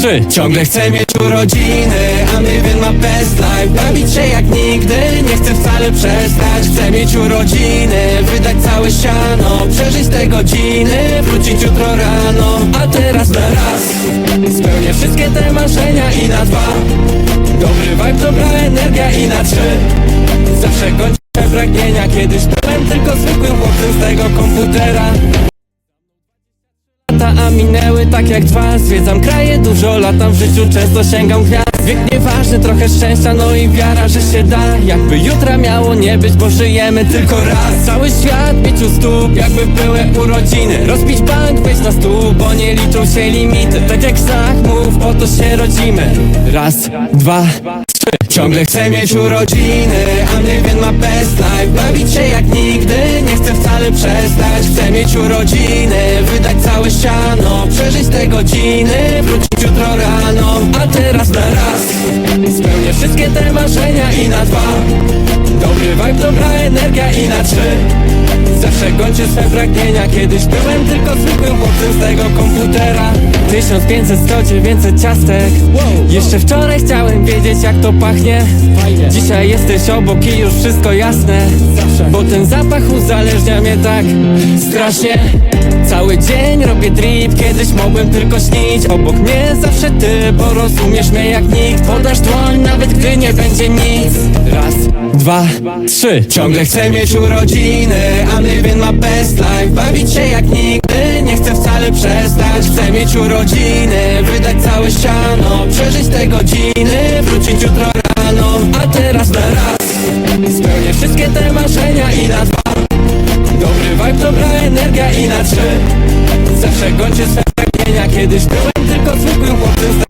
trzy. Ciągle chcę mieć urodziny, a Mywien ma best life. Bawić się jak nigdy, nie chcę wcale przestać. Chcę mieć urodziny, wydać całe siano. Przeżyć te godziny, wrócić jutro rano. A teraz na raz. Spełnię wszystkie te marzenia i na dwa. Dobry vibe, dobra energia i na trzy. Zawsze gończę pragnienia Kiedyś byłem tylko zwykłym chłopcem z tego komputera lata, a minęły tak jak dwa. Zwiedzam kraje, dużo latam w życiu, często sięgam gwiazd. Wiek nieważny, trochę szczęścia, no i wiara, że się da. Jakby jutra miało nie być, bo żyjemy tylko raz. Cały świat mieć u stóp, jakby były urodziny. Rozbić bank, wejść na stół, bo nie liczą się limity. Tak jak znak, mów, po to się rodzimy. Raz, dwa, Ciągle chcę mieć urodziny, a Mywien ma best life. Bawić się jak nigdy, nie chcę wcale przestać. Chcę mieć urodziny, wydać całe siano. Przeżyć te godziny, wrócić jutro rano. A teraz na raz. Spełnię wszystkie te marzenia i na dwa. Dobry vibe, dobra energia i na trzy Zawsze gończę swe pragnienia. Kiedyś byłem tylko zwykłym chłopcem z tego komputera. 1500, 100, 900 ciastek. Jeszcze wczoraj chciałem wiedzieć jak to pachnie. Dzisiaj jesteś obok i już wszystko jasne. Bo ten zapach uzależnia mnie tak strasznie. Cały dzień robię drip, kiedyś mogłem tylko śnić. Obok mnie zawsze ty, bo rozumiesz mnie jak nikt. Podasz dłoń nawet gdy nie będzie nic dwa, trzy. Ciągle chcę mieć urodziny, a Mywien ma best life. Bawić się jak nigdy, nie chcę wcale przestać. Chcę mieć urodziny, wydać całe siano. Przeżyć te godziny, wrócić jutro rano. A teraz na raz. Spełnię wszystkie te marzenia i na dwa. Dobry vibe, dobra energia i na trzy. Zawsze gończę swe pragnienia. Kiedyś byłem tylko zwykłym chłopcem